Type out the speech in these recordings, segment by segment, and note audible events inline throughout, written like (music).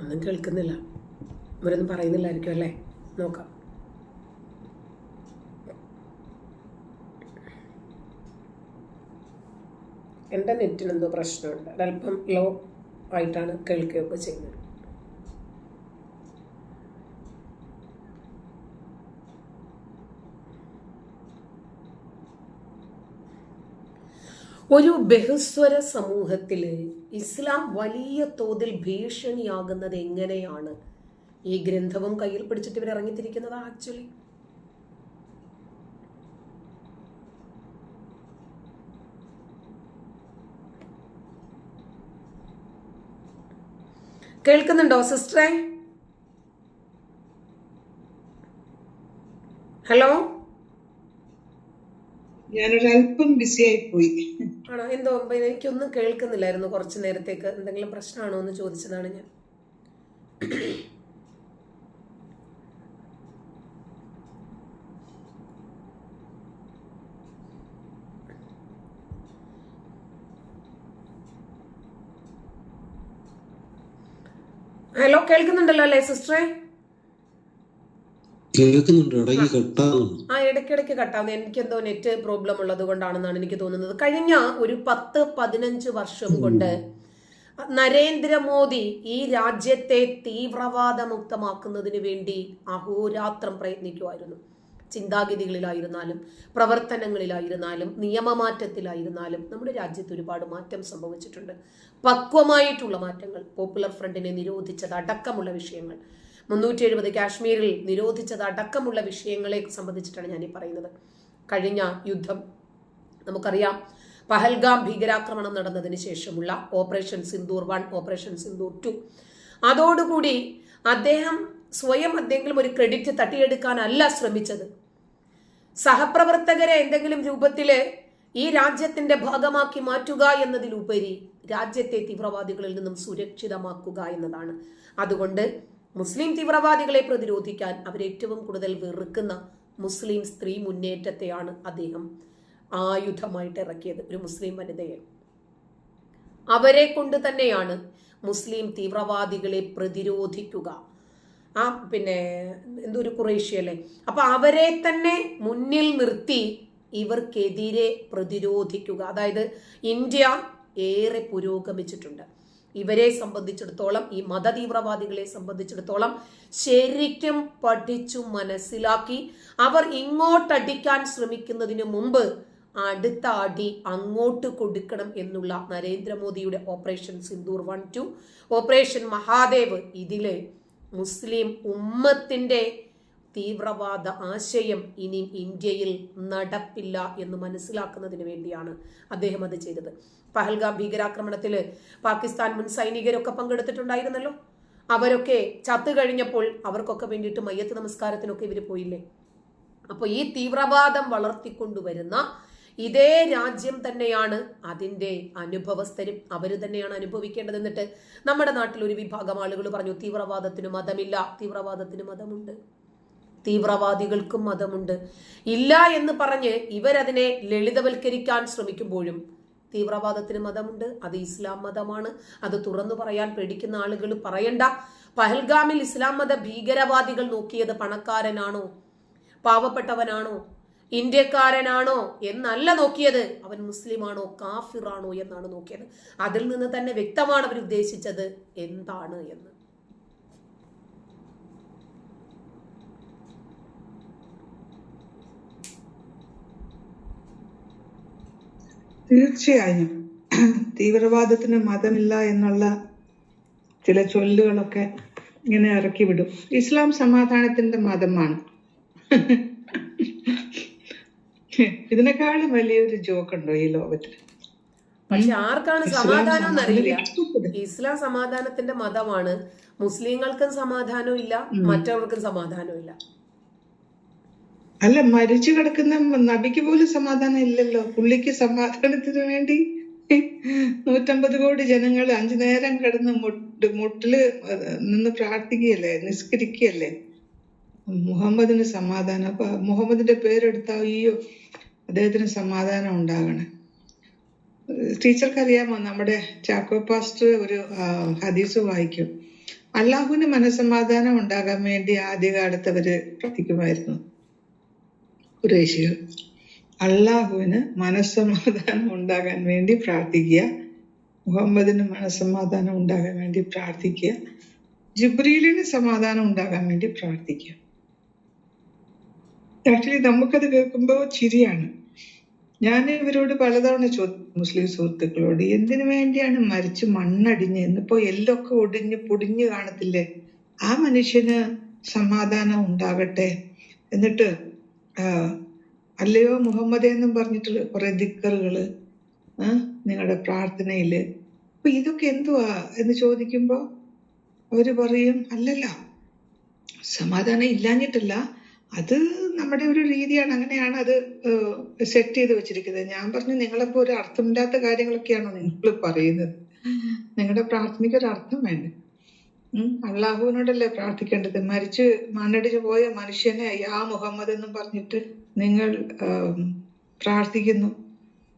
ഒന്നും കേൾക്കുന്നില്ല. ഇവരൊന്നും പറയുന്നില്ലായിരിക്കും അല്ലേ? നോക്കാം. എന്റെ നെറ്റിനെന്തോ പ്രശ്നമുണ്ട്. അതല്പം ലോ ആയിട്ടാണ് കേൾക്കുകയൊക്കെ ചെയ്യുന്നത്. ഒരു ബഹുസ്വര സമൂഹത്തിൽ ഇസ്ലാം വലിയ തോതിൽ ഭീഷണിയാകുന്നത് എങ്ങനെയാണ്? ഈ ഗ്രന്ഥവും കയ്യിൽ പിടിച്ചിട്ട് ഇവർ ഇറങ്ങിത്തിരിക്കുന്നത് ആക്ച്വലി കേൾക്കുന്നുണ്ടോ സിസ്റ്ററെ ഹലോ? ഞാനൊരല്പം ബിസിയായി പോയി ആണോ? എന്തോ എനിക്കൊന്നും കേൾക്കുന്നില്ലായിരുന്നു കുറച്ച് നേരത്തേക്ക്. എന്തെങ്കിലും പ്രശ്നമാണോ എന്ന് ചോദിച്ചതാണ് ഞാൻ. ഹലോ കേൾക്കുന്നുണ്ടല്ലോ അല്ലേ സിസ്റ്ററെ? കേൾക്കുന്നുണ്ട്. ഇടയ്ക്ക് കട്ടാകുന്നു ആ ഇടയ്ക്കിടയ്ക്ക് കട്ടാകുന്നു എനിക്ക് എന്തോ നെറ്റ് പ്രോബ്ലം ഉള്ളത് കൊണ്ടാണെന്നാണ് എനിക്ക് തോന്നുന്നത്. കഴിഞ്ഞ ഒരു പത്ത് പതിനഞ്ച് വർഷം കൊണ്ട് നരേന്ദ്രമോദി ഈ രാജ്യത്തെ തീവ്രവാദമുക്തമാക്കുന്നതിന് വേണ്ടി അഹോരാത്രം പ്രയത്നിക്കുമായിരുന്നു ചിന്താഗതികളിലായിരുന്നാലും പ്രവർത്തനങ്ങളിലായിരുന്നാലും നിയമമാറ്റത്തിലായിരുന്നാലും നമ്മുടെ രാജ്യത്ത് ഒരുപാട് മാറ്റം സംഭവിച്ചിട്ടുണ്ട്. പക്വമായിട്ടുള്ള മാറ്റങ്ങൾ പോപ്പുലർ ഫ്രണ്ടിനെ നിരോധിച്ചത് അടക്കമുള്ള വിഷയങ്ങൾ. മുന്നൂറ്റി എഴുപത് കാശ്മീരിൽ നിരോധിച്ചത് അടക്കമുള്ള വിഷയങ്ങളെ സംബന്ധിച്ചിട്ടാണ് ഞാൻ ഈ പറയുന്നത്. കഴിഞ്ഞ യുദ്ധം നമുക്കറിയാം പഹൽഗാം ഭീകരാക്രമണം നടന്നതിന് ശേഷമുള്ള operation Sindoor one operation Sindoor two. അതോടുകൂടി അദ്ദേഹം സ്വയം എന്തെങ്കിലും ഒരു ക്രെഡിറ്റ് തട്ടിയെടുക്കാനല്ല ശ്രമിച്ചത്. സഹപ്രവർത്തകരെ എന്തെങ്കിലും രൂപത്തിൽ ഈ രാജ്യത്തിന്റെ ഭാഗമാക്കി മാറ്റുക എന്നതിലുപരി രാജ്യത്തെ തീവ്രവാദികളിൽ നിന്നും സുരക്ഷിതമാക്കുക എന്നതാണ്. അതുകൊണ്ട് മുസ്ലിം തീവ്രവാദികളെ പ്രതിരോധിക്കാൻ അവരേറ്റവും കൂടുതൽ വെറുക്കുന്ന മുസ്ലിം സ്ത്രീ മുന്നേറ്റത്തെയാണ് അദ്ദേഹം ആയുധമായിട്ട് ഇറക്കിയത് ഒരു മുസ്ലിം വനിതയെ. അവരെ കൊണ്ട് തന്നെയാണ് മുസ്ലിം തീവ്രവാദികളെ പ്രതിരോധിക്കുക. ആ പിന്നെ എന്തൊരു കുറേഷ്യല്ലേ അപ്പൊ അവരെ തന്നെ മുന്നിൽ നിർത്തി ഇവർക്കെതിരെ പ്രതിരോധിക്കുക. അതായത് ഇന്ത്യ ഏറെ പുരോഗമിച്ചിട്ടുണ്ട്. ഇവരെ സംബന്ധിച്ചിടത്തോളം ഈ മതതീവ്രവാദികളെ സംബന്ധിച്ചിടത്തോളം ശരിക്കും പഠിച്ചു മനസ്സിലാക്കി അവർ ഇങ്ങോട്ടടിക്കാൻ ശ്രമിക്കുന്നതിന് മുമ്പ് അടുത്ത അടി അങ്ങോട്ട് കൊടുക്കണം എന്നുള്ള നരേന്ദ്രമോദിയുടെ operation Sindoor one two. Operation Mahadev ഇതിലെ മുസ്ലിം ഉമ്മത്തിന്റെ തീവ്രവാദ ആശയം ഇനി ഇന്ത്യയിൽ നടപ്പില്ല എന്ന് മനസ്സിലാക്കുന്നതിന് വേണ്ടിയാണ് അദ്ദേഹം അത് ചെയ്തത്. പഹൽഗാം ഭീകരാക്രമണത്തിൽ പാകിസ്ഥാൻ മുൻ സൈനികരൊക്കെ പങ്കെടുത്തിട്ടുണ്ടായിരുന്നല്ലോ. അവരൊക്കെ ചത്തു കഴിഞ്ഞപ്പോൾ അവർക്കൊക്കെ വേണ്ടിയിട്ട് മയ്യത്ത് നമസ്കാരത്തിനൊക്കെ ഇവർ പോയില്ലേ? അപ്പോൾ ഈ തീവ്രവാദം വളർത്തിക്കൊണ്ടുവരുന്ന ഇതേ രാജ്യം തന്നെയാണ് അതിന്റെ അനുഭവസ്ഥരും അവർ തന്നെയാണ് അനുഭവിക്കേണ്ടത് എന്നിട്ട് നമ്മുടെ നാട്ടിൽ ഒരു വിഭാഗം ആളുകൾ പറഞ്ഞു തീവ്രവാദത്തിന് മതമില്ല തീവ്രവാദത്തിന് മതമുണ്ട്. തീവ്രവാദികൾക്കും മതമുണ്ട്. ഇല്ല എന്ന് പറഞ്ഞ് ഇവരതിനെ ലളിതവൽക്കരിക്കാൻ ശ്രമിക്കുമ്പോഴും തീവ്രവാദത്തിന് മതമുണ്ട് അത് ഇസ്ലാം മതമാണ് അത് തുറന്നു പറയാൻ പേടിക്കുന്ന ആളുകൾ പറയണ്ട. പഹൽഗാമിൽ ഇസ്ലാം മത ഭീകരവാദികൾ നോക്കിയത് പണക്കാരനാണോ? പാവപ്പെട്ടവനാണോ? ഇന്ത്യക്കാരനാണോ? എന്നല്ല നോക്കിയത്. അവൻ മുസ്ലിമാണോ? കാഫിറാണോ? എന്നാണ് നോക്കിയത്. അതിൽ നിന്ന് തന്നെ വ്യക്തമാണ് അവർ ഉദ്ദേശിച്ചത്. എന്താണ് എന്ന്. തീർച്ചയായും തീവ്രവാദത്തിന് മതമില്ല എന്നുള്ള ചില ചൊല്ലുകളൊക്കെ ഇങ്ങനെ ഇറക്കി വിടും. ഇസ്ലാം സമാധാനത്തിന്റെ മതമാണ്. ഇതിനേക്കാളും വലിയൊരു ജോക്കുണ്ടോ ഈ ലോകത്തിൽ പക്ഷെ ആർക്കാണ് സമാധാനം എന്നറിയില്ല ഇസ്ലാം സമാധാനത്തിന്റെ മതമാണ്. മുസ്ലിങ്ങൾക്കും സമാധാനവും ഇല്ല മറ്റവർക്കും സമാധാനവും ഇല്ല. അല്ല മരിച്ചു കിടക്കുന്ന നബിക്ക് പോലും സമാധാനം ഇല്ലല്ലോ. പുള്ളിക്ക് സമാധാനത്തിന് വേണ്ടി നൂറ്റമ്പത് കോടി ജനങ്ങൾ അഞ്ചു നേരം കിടന്ന് മുട്ട് മുട്ടിൽ നിന്ന് പ്രാർത്ഥിക്കുകയല്ലേ നിസ്കരിക്കുകയല്ലേ? മുഹമ്മദിന് സമാധാനം. അപ്പൊ മുഹമ്മദിന്റെ പേരെടുത്ത അയ്യോ അദ്ദേഹത്തിന് സമാധാനം ഉണ്ടാകണേ. ടീച്ചർക്ക് അറിയാമോ നമ്മുടെ ചാക്കോ പാസ്റ്റർ ഒരു ഹദീസ് വായിക്കും. അള്ളാഹുവിന് മനസ്സമാധാനം ഉണ്ടാകാൻ വേണ്ടി ആദ്യകാലത്ത് അവർ പ്രാർത്ഥിക്കുമായിരുന്നു. കുറേശികൾ അള്ളാഹുവിന് മനസ്സമാധാനം ഉണ്ടാകാൻ വേണ്ടി പ്രാർത്ഥിക്കുക മുഹമ്മദിന് മനസ്സമാധാനം ഉണ്ടാകാൻ വേണ്ടി പ്രാർത്ഥിക്കുക ജിബ്രീലിന് സമാധാനം ഉണ്ടാകാൻ വേണ്ടി പ്രാർത്ഥിക്കുക. ആക്ച്വലി നമുക്കത് കേൾക്കുമ്പോൾ ചിരിയാണ്. ഞാൻ ഇവരോട് പലതവണ ചോദിച്ചു മുസ്ലിം സുഹൃത്തുക്കളോട് എന്തിനു വേണ്ടിയാണ് മരിച്ച് മണ്ണടിഞ്ഞ് ഇന്നിപ്പോ എല്ലൊക്കെ ഒടിഞ്ഞ് പൊടിഞ്ഞു കാണത്തില്ലേ? ആ മനുഷ്യന് സമാധാനം ഉണ്ടാകട്ടെ. എന്നിട്ട് അല്ലയോ മുഹമ്മദേ എന്നും പറഞ്ഞിട്ടുള്ള കുറെ ദിക്കറുകൾ നിങ്ങളുടെ പ്രാർത്ഥനയിൽ അപ്പൊ ഇതൊക്കെ എന്തുവാ എന്ന് ചോദിക്കുമ്പോൾ അവർ പറയും അല്ലല്ല സമാധാനം ഇല്ലാഞ്ഞിട്ടല്ല. അത് നമ്മുടെ ഒരു രീതിയാണ്. അങ്ങനെയാണ് അത് സെറ്റ് ചെയ്ത് വെച്ചിരിക്കുന്നത്. ഞാൻ പറഞ്ഞു നിങ്ങളിപ്പോ ഒരു അർത്ഥമില്ലാത്ത കാര്യങ്ങളൊക്കെയാണോ നിങ്ങൾ പറയുന്നത്? നിങ്ങളുടെ പ്രാർത്ഥനയ്ക്ക് ഒരു അർത്ഥം വേണ്ടേ? അള്ളാഹുവിനോടല്ലേ പ്രാർത്ഥിക്കേണ്ടത്? മരിച്ച് മണ്ണടിച്ചു പോയ മനുഷ്യനെ യാ മുഹമ്മദ് എന്നും പറഞ്ഞിട്ട് നിങ്ങൾ പ്രാർത്ഥിക്കുന്നു.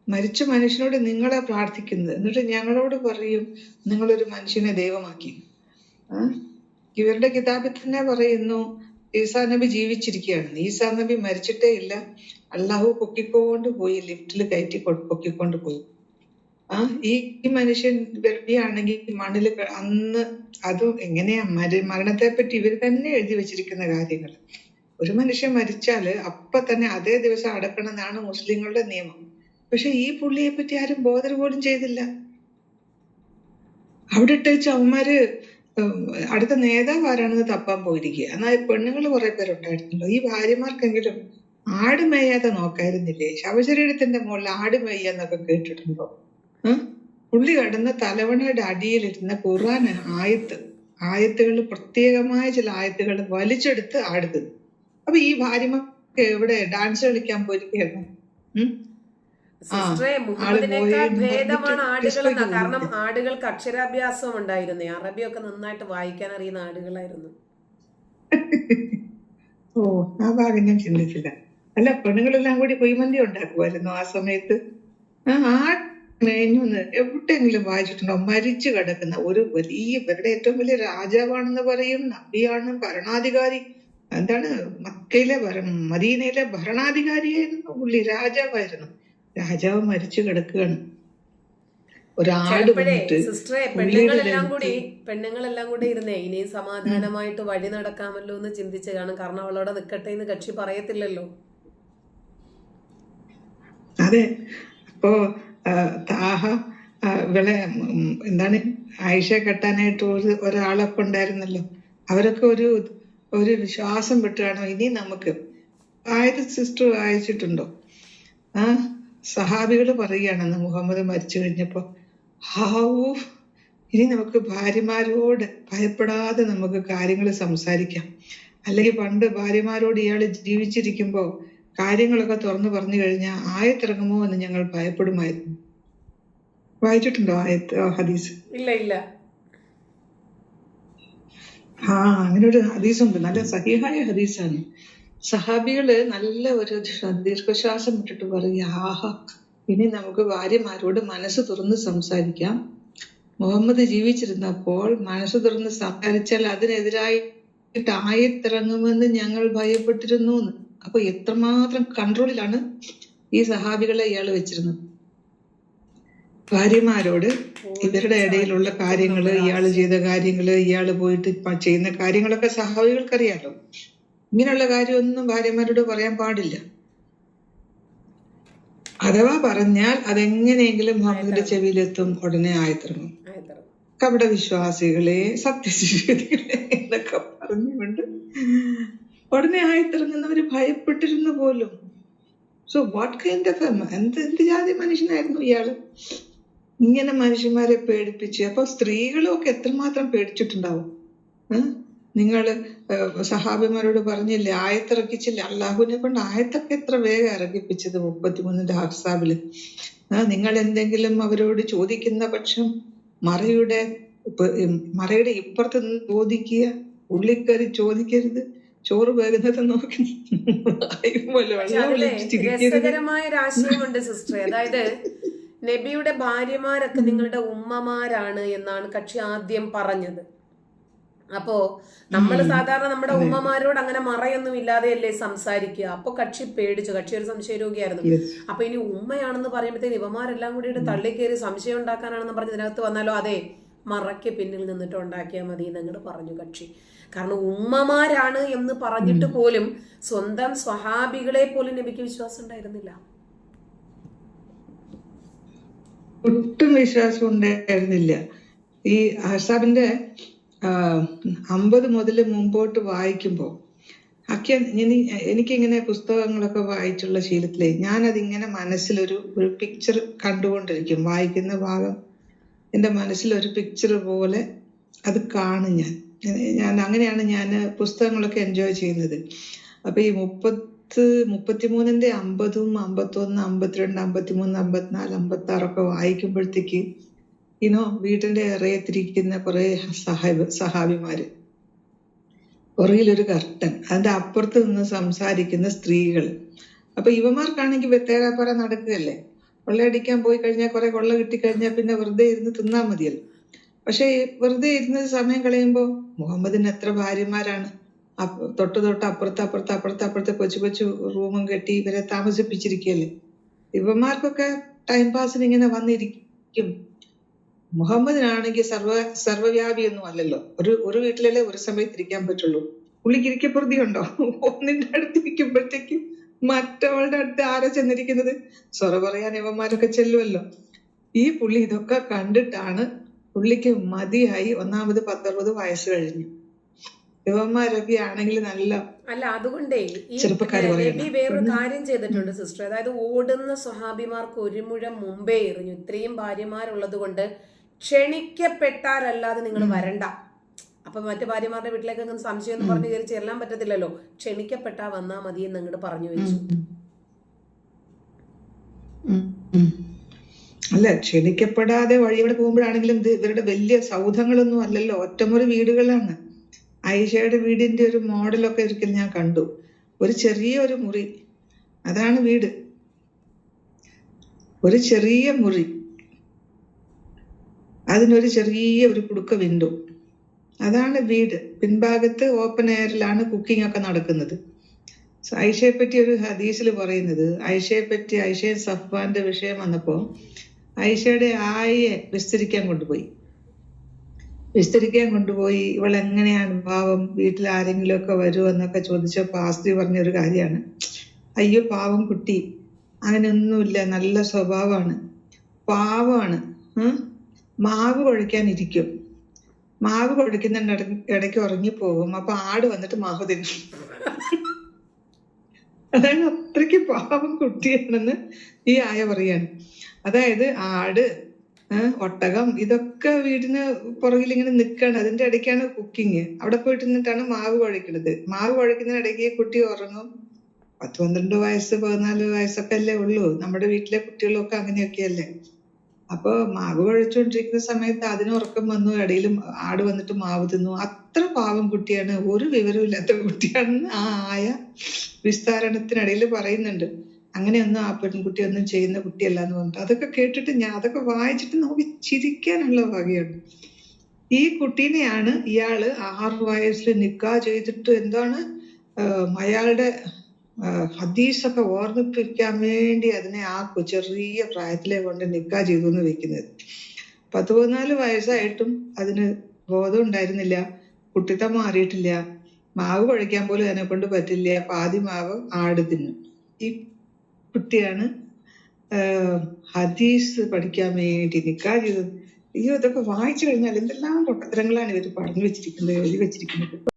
മരിച്ച മനുഷ്യനോട് നിങ്ങളെ പ്രാർത്ഥിക്കുന്നത്. എന്നിട്ട് ഞങ്ങളോട് പറയും നിങ്ങളൊരു മനുഷ്യനെ ദൈവമാക്കി? ഇവരുടെ കിതാബിൽ തന്നെ പറയുന്നു ഈസാ നബി ജീവിച്ചിരിക്കുകയാണ്. ഈസാ നബി മരിച്ചിട്ടേ ഇല്ല. അള്ളാഹു പൊക്കിക്കൊണ്ട് പോയി ലിഫ്റ്റിൽ കയറ്റി പൊക്കിക്കൊണ്ട് പോയി ആ ഈ മനുഷ്യൻ ഗർഭിയാണെങ്കിൽ മണ്ണിൽ അന്ന് അതും എങ്ങനെയാ മര മരണത്തെ പറ്റി ഇവർ തന്നെ എഴുതി വെച്ചിരിക്കുന്ന കാര്യങ്ങൾ ഒരു മനുഷ്യൻ മരിച്ചാൽ അപ്പൊ തന്നെ അതേ ദിവസം അടക്കണം എന്നാണ് മുസ്ലിങ്ങളുടെ നിയമം. പക്ഷെ ഈ പുള്ളിയെ പറ്റി ആരും ബോധർ പോലും ചെയ്തില്ല. അവിടെ ഇട്ടേച്ച് അവന്മാര് അടുത്ത നേതാവ് ആരാണെന്ന് തപ്പാൻ പോയിരിക്കുക. എന്നാൽ പെണ്ണുങ്ങൾ കുറെ പേരുണ്ടായിരുന്നല്ലോ. ഈ ഭാര്യമാർക്കെങ്കിലും ആട് മേയാതെ നോക്കായിരുന്നില്ലേ? ശവശരീരത്തിന്റെ മുകളിൽ ആട് മേയ്യാന്നൊക്കെ കേട്ടിട്ടുണ്ടോ? പുള്ളി കിടന്ന് തലവണയുടെ അടിയിലിരുന്ന ഖുർആൻ ആയത്ത് ആയത്തുകൾ പ്രത്യേകമായ ചില ആയത്തുകൾ വലിച്ചെടുത്ത് ആടുന്നത് അപ്പൊ ഈ ഭാര്യമാർക്ക് എവിടെ? ഡാൻസ് കളിക്കാൻ പോയിരിക്കുകയായിരുന്നു. ഭേദമാണ് ആടുകൾ കാരണം ആടുകൾക്ക് അക്ഷരാഭ്യാസം ഉണ്ടായിരുന്നേ. അറബിയൊക്കെ നന്നായിട്ട് വായിക്കാൻ അറിയുന്ന ആടുകളായിരുന്നു. (laughs) ഓ ആ ഭാഗം ഞാൻ ചിന്തിച്ചില്ല. അല്ല പെണ്ണുങ്ങളെല്ലാം കൂടി പൊയ്മന്തി ഉണ്ടാക്കുമായിരുന്നു ആ സമയത്ത്. ആ ആ മേഞ്ഞുന്ന് എവിടെയെങ്കിലും വായിച്ചിട്ടുണ്ടോ? മരിച്ചു കിടക്കുന്ന ഒരു വലിയ ഇവരുടെ ഏറ്റവും വലിയ രാജാവാണെന്ന് പറയും നബിയാണ് ഭരണാധികാരി. എന്താണ്? മക്കയിലെ ഭര- മദീനയിലെ ഭരണാധികാരിയായിരുന്നു പുള്ളി രാജാവായിരുന്നു. രാജാവ് മരിച്ചു കിടക്കുകയാണ്. ഒരാട് സിസ്റ്ററെ പെണ്ണുങ്ങളെല്ലാം കൂടി പെണ്ണുങ്ങളെല്ലാം കൂടി ഇരുന്നേ ഇനിയും സമാധാനമായിട്ട് വഴി നടക്കാമല്ലോ എന്ന് ചിന്തിച്ച കാണും. കാരണം അവളോടെ നിൽക്കട്ടെ എന്ന് കക്ഷി പറയത്തില്ലല്ലോ. അതെ. അപ്പോ താഹ വിളെ എന്താണ് ആയിഷ കെട്ടാനായിട്ട് ഒരു ഒരാളൊക്കെ ഉണ്ടായിരുന്നല്ലോ. അവരൊക്കെ ഒരു ഒരു വിശ്വാസം വിട്ടുകയാണോ ഇനി നമുക്ക് ആയത് സിസ്റ്റർ വായിച്ചിട്ടുണ്ടോ ആ സഹാബികൾ പറയുകയാണെന്ന് മുഹമ്മദ് മരിച്ചു കഴിഞ്ഞപ്പോൾ. ഹാവൂ ഇനി നമുക്ക് ഭാര്യമാരോട് ഭയപ്പെടാതെ നമുക്ക് കാര്യങ്ങൾ സംസാരിക്കാം. അല്ലെങ്കിൽ പണ്ട് ഭാര്യമാരോട് ഇയാൾ ജീവിച്ചിരിക്കുമ്പോ കാര്യങ്ങളൊക്കെ തുറന്നു പറഞ്ഞു കഴിഞ്ഞാൽ ആയത്തിറങ്ങുമോ എന്ന് ഞങ്ങൾ ഭയപ്പെടുമായിരുന്നു. വായിച്ചിട്ടുണ്ടോ ആയത്ത് ഹദീസ്? ഇല്ല ഇല്ല. ആ അങ്ങനെ ഒരു ഹദീസുണ്ട്. നല്ല സഹിഹായ ഹദീസാണ്. സഹാബികൾ നല്ല ഒരു ദീർഘശ്വാസം ഇട്ടിട്ട് പറയും ആഹ ഇനി നമുക്ക് ഭാര്യമാരോട് മനസ്സ് തുറന്ന് സംസാരിക്കാം. മുഹമ്മദ് ജീവിച്ചിരുന്നപ്പോൾ മനസ്സ് തുറന്ന് സംസാരിച്ചാൽ അതിനെതിരായിട്ട് ആയത്തിറങ്ങുമെന്ന് ഞങ്ങൾ ഭയപ്പെട്ടിരുന്നു. അപ്പൊ എത്രമാത്രം കൺട്രോളിലാണ് ഈ സഹാബികളെ ഇയാൾ വെച്ചിരുന്നത്? ഭാര്യമാരോട് ഇവരുടെ ഇടയിലുള്ള കാര്യങ്ങൾ ഇയാൾ ചെയ്ത കാര്യങ്ങൾ ഇയാൾ പോയിട്ട് ചെയ്യുന്ന കാര്യങ്ങളൊക്കെ സഹാബികൾക്കറിയാലോ? ഇങ്ങനെയുള്ള കാര്യമൊന്നും ഭാര്യമാരോട് പറയാൻ പാടില്ല. അഥവാ പറഞ്ഞാൽ അതെങ്ങനെയെങ്കിലും മുഹമ്മദിന്റെ ചെവിയിലെത്തും ഉടനെ ആയത്തിറങ്ങും കപട വിശ്വാസികളെ സത്യശീലികളെ എന്നൊക്കെ പറഞ്ഞുകൊണ്ട് ഉടനെ ആയിത്തിറങ്ങുന്നവര് ഭയപ്പെട്ടിരുന്നു പോലും സോ വാട്ട് കൈൻഡ് ഓഫ് എന്ത് എന്ത് ജാതി മനുഷ്യനായിരുന്നു ഇയാൾ? ഇങ്ങനെ മനുഷ്യന്മാരെ പേടിപ്പിച്ച് അപ്പൊ സ്ത്രീകളും ഒക്കെ എത്രമാത്രം പേടിച്ചിട്ടുണ്ടാവും? നിങ്ങൾ സഹാബിമാരോട് പറഞ്ഞില്ലേ ആയത്തിറക്കിച്ചില്ല അള്ളാഹുവിനെ കൊണ്ട് ആയത്തൊക്കെ എത്ര വേഗം ഇറക്കിപ്പിച്ചത് മുപ്പത്തിമൂന്നിന്റെ ഹർസാബിൽ നിങ്ങൾ എന്തെങ്കിലും അവരോട് ചോദിക്കുന്ന പക്ഷം മറയുടെ മറയുടെ ഇപ്പുറത്ത് നിന്ന് ചോദിക്കുക ഉള്ളിക്കറി ചോദിക്കരുത്. ചോറ് വേഗത നോക്കി രസകരമായ ഒരു സിസ്റ്റർ സിസ്റ്ററെ അതായത് നബിയുടെ ഭാര്യമാരൊക്കെ നിങ്ങളുടെ ഉമ്മമാരാണ് എന്നാണ് കക്ഷി ആദ്യം പറഞ്ഞത്. അപ്പോ നമ്മൾ സാധാരണ നമ്മുടെ ഉമ്മമാരോട് അങ്ങനെ മറയൊന്നും ഇല്ലാതെയല്ലേ സംസാരിക്കുക? അപ്പൊ കക്ഷി പേടിച്ചു. കക്ഷി ഒരു സംശയരോഗിയായിരുന്നു. രോഗിയായിരുന്നു അപ്പൊ ഇനി ഉമ്മയാണെന്ന് പറയുമ്പോഴത്തേക്ക് ഇവമാരെല്ലാം കൂടിയിട്ട് തള്ളി കയറി സംശയം ഉണ്ടാക്കാനാണെന്ന് പറഞ്ഞ് ഇതിനകത്ത് വന്നാലോ? അതെ. മറയ്ക്ക് പിന്നിൽ നിന്നിട്ട് ഉണ്ടാക്കിയാൽ മതി എന്നങ്ങോട്ട് പറഞ്ഞു കക്ഷി. കാരണം ഉമ്മമാരാണ് എന്ന് പറഞ്ഞിട്ട് പോലും സ്വന്തം സ്വഹാബികളെ പോലും നബിക്ക് വിശ്വാസം ഉണ്ടായിരുന്നില്ല. ഒട്ടും വിശ്വാസം ഉണ്ടായിരുന്നില്ല. ഈ അഹസാബിന്റെ അമ്പത് മുതൽ മുമ്പോട്ട് വായിക്കുമ്പോൾ ഒക്കെ ഇനി എനിക്കിങ്ങനെ പുസ്തകങ്ങളൊക്കെ വായിച്ചുള്ള ശീലത്തിലേ ഞാനതിങ്ങനെ മനസ്സിലൊരു ഒരു പിക്ചർ കണ്ടുകൊണ്ടിരിക്കും. വായിക്കുന്ന ഭാഗം എന്റെ മനസ്സിലൊരു പിക്ചർ പോലെ അത് കാണും ഞാൻ. ഞാൻ- അങ്ങനെയാണ് ഞാൻ പുസ്തകങ്ങളൊക്കെ എൻജോയ് ചെയ്യുന്നത്. അപ്പൊ ഈ മുപ്പത്ത് മുപ്പത്തിമൂന്നിന്റെ അമ്പതും അമ്പത്തൊന്ന് അമ്പത്തിരണ്ട് അമ്പത്തിമൂന്ന് അമ്പത്തിനാല് അമ്പത്താറൊക്കെ വായിക്കുമ്പോഴത്തേക്ക് ഇനോ വീട്ടിന്റെ ഇറയത്തിരിക്കുന്ന കുറേ സഹാബ് സഹാബിമാര്. പുറകിലൊരു കർട്ടൻ. അതിന്റെ അപ്പുറത്ത് നിന്ന് സംസാരിക്കുന്ന സ്ത്രീകൾ അപ്പൊ ഇവന്മാർക്കാണെങ്കിൽ തേരാപ്പറ നടക്കുകയല്ലേ? കൊള്ളയടിക്കാൻ പോയി കഴിഞ്ഞാൽ കുറെ കൊള്ള കിട്ടിക്കഴിഞ്ഞാൽ പിന്നെ വെറുതെ ഇരുന്ന് തിന്നാൽ മതിയല്ലോ. പക്ഷെ വെറുതെ ഇരുന്ന് സമയം കളയുമ്പോ മുഹമ്മദിന് എത്ര ഭാര്യമാരാണ്. തൊട്ട് തൊട്ട് അപ്പുറത്ത് അപ്പുറത്ത് അപ്പുറത്ത് അപ്പുറത്ത് കൊച്ചു കൊച്ചു റൂമും കെട്ടി ഇവരെ താമസിപ്പിച്ചിരിക്കുകയല്ലേ. ഇവന്മാർക്കൊക്കെ ടൈം പാസിന് ഇങ്ങനെ വന്നിരിക്കും. മുഹമ്മദിനാണെങ്കിൽ സർവ സർവവ്യാപി ഒന്നും അല്ലല്ലോ. ഒരു ഒരു വീട്ടിലല്ലേ ഒരു സമയത്ത് ഇരിക്കാൻ പറ്റുള്ളൂ. പുള്ളിക്ക് ഇരിക്കപ്രതി ഉണ്ടോ? ഒന്നിന്റെ അടുത്ത് ഇരിക്കുമ്പോഴത്തേക്കും മറ്റവളുടെ അടുത്ത് ആരാ ചെന്നിരിക്കുന്നത്? സൊറ പറയാൻ ഇവന്മാരൊക്കെ ചെല്ലുമല്ലോ ഈ പുള്ളി ഇതൊക്കെ കണ്ടിട്ടാണ് പുള്ളിക്ക് മതിയായി ഒന്നാമത് പത്തറുപത് വയസ്സ് കഴിഞ്ഞു. ഇവന്മാരൊക്കെ ആണെങ്കിൽ നല്ല അല്ല അതുകൊണ്ടേ ഈ. നബി വേറൊരു കാര്യം ചെയ്തിട്ടുണ്ട് സിസ്റ്റർ. അതായത് ഓടുന്ന സ്വഹാബിമാർക്ക് ഒരു മുഴം മുമ്പേ എറിഞ്ഞു. ഇത്രയും ഭാര്യമാരുള്ളത് കൊണ്ട് ക്ഷണിക്കപ്പെട്ടാലല്ലാതെ നിങ്ങൾ വരണ്ട. അപ്പൊ മറ്റു ഭാര്യമാരുടെ വീട്ടിലേക്ക് അങ്ങനെ സംശയം എന്ന് പറഞ്ഞു കയറി ചെല്ലാൻ പറ്റത്തില്ലല്ലോ. ക്ഷണിക്കപ്പെട്ടാ വന്നാ മതി എന്ന് അങ്ങോട്ട് പറഞ്ഞു വെച്ചു. അല്ല ക്ഷണിക്കപ്പെടാതെ വഴിയോടെ പോകുമ്പോഴാണെങ്കിലും ഇത് ഇവരുടെ വലിയ സൗധങ്ങളൊന്നും അല്ലല്ലോ. ഒറ്റമുറി വീടുകളാണ്. ഐഷയുടെ വീടിന്റെ ഒരു മോഡലൊക്കെ ഒരിക്കൽ ഞാൻ കണ്ടു. ഒരു ചെറിയ ഒരു മുറി. അതാണ് വീട്. ഒരു ചെറിയ മുറി. അതിനൊരു ചെറിയ ഒരു കുടുക്ക വിൻഡോ അതാണ് വീട്. പിൻഭാഗത്ത് ഓപ്പൺ എയറിലാണ് കുക്കിംഗ് ഒക്കെ നടക്കുന്നത്. സോ ഐഷയെ പറ്റി ഒരു ഹദീസിൽ പറയുന്നത് ഐഷയെ പറ്റി ഐഷയും സഫ്വാന്റെ വിഷയം വന്നപ്പോൾ ഐഷയുടെ ആയെ വിസ്തരിക്കാൻ കൊണ്ടുപോയി. വിസ്തരിക്കാൻ കൊണ്ടുപോയി. ഇവൾ എങ്ങനെയാണ് പാവം വീട്ടിൽ ആരെങ്കിലും ഒക്കെ വരുമോ എന്നൊക്കെ ചോദിച്ചപ്പോൾ ആസ്ത്രി പറഞ്ഞൊരു കാര്യമാണ്. അയ്യോ പാവം കുട്ടി. അങ്ങനെയൊന്നുമില്ല. നല്ല സ്വഭാവമാണ്. പാവമാണ്. മാവ് കുഴയ്ക്കാൻ ഇരിക്കും മാവ് കുഴയ്ക്കുന്നുണ്ട് ഇടയ്ക്ക് ഉറങ്ങിപ്പോകും അപ്പൊ ആട് വന്നിട്ട് മാവ് തിന്നും. അതായത് അത്രയ്ക്ക് പാവം കുട്ടിയാണെന്ന് ഈ ആയ പറയാണ്. അതായത് ആട് ഒട്ടകം ഇതൊക്കെ വീടിന് പുറകിൽ ഇങ്ങനെ നിൽക്കാണ്. അതിന്റെ ഇടയ്ക്കാണ് കുക്കിങ് അവിടെ പോയിട്ട് നിന്നിട്ടാണ് മാവ് കുഴക്കുന്നത്. മാവ് കുഴക്കുന്നതിനിടയ്ക്ക് കുട്ടി ഉറങ്ങും. പത്ത് പന്ത്രണ്ട് വയസ്സ് പതിനാല് വയസ്സൊക്കെ അല്ലേ ഉള്ളൂ. നമ്മുടെ വീട്ടിലെ കുട്ടികളൊക്കെ അങ്ങനെയൊക്കെയല്ലേ. അപ്പൊ മാവ് കുഴച്ചുകൊണ്ടിരിക്കുന്ന സമയത്ത് അതിന് ഉറക്കം വന്നു ഇടയിൽ ആട് വന്നിട്ട് മാവ് തിന്നു. അത്ര പാവം കുട്ടിയാണ്. ഒരു വിവരമില്ലാത്ത കുട്ടിയാണെന്ന് ആ ആയ വിസ്താരണത്തിനിടയിൽ പറയുന്നുണ്ട്. അങ്ങനെയൊന്നും ആ പെൺകുട്ടി ഒന്നും ചെയ്യുന്ന കുട്ടിയല്ല എന്ന് പറഞ്ഞിട്ട്. അതൊക്കെ കേട്ടിട്ട് ഞാൻ അതൊക്കെ വായിച്ചിട്ട് നമുക്ക് ചിരിക്കാനുള്ള വകയുണ്ട്. ഈ കുട്ടീനെയാണ് ഇയാൾ ആറു വയസ്സിൽ നിക്കാ ചെയ്തിട്ട് എന്താണ് അയാളുടെ ഹദീസൊക്കെ ഓർമ്മിപ്പിക്കാൻ വേണ്ടി അതിനെ ആ ചെറിയ പ്രായത്തിലെ കൊണ്ട് നിക്കാ ചെയ്തു എന്ന് വെക്കുന്നത്. പത്ത് പതിനാല് വയസ്സായിട്ടും അതിന് ബോധം ഉണ്ടായിരുന്നില്ല കുട്ടിത്തം മാറിയിട്ടില്ല മാവ് കുഴയ്ക്കാൻ പോലും അതിനെ കൊണ്ട് പറ്റില്ല പാതി മാവ് ആട് തിന്നും. ഈ കുട്ടിയാണ് ഹദീസ് പഠിക്കാൻ വേണ്ടി നിക്കാ ചെയ്തത്. അയ്യോ ഇതൊക്കെ വായിച്ചു കഴിഞ്ഞാൽ എന്തെല്ലാം പൊട്ടത്തരങ്ങളാണ് ഇവർ പറഞ്ഞു വെച്ചിരിക്കുന്നത് എഴുതി വെച്ചിരിക്കുന്നത്.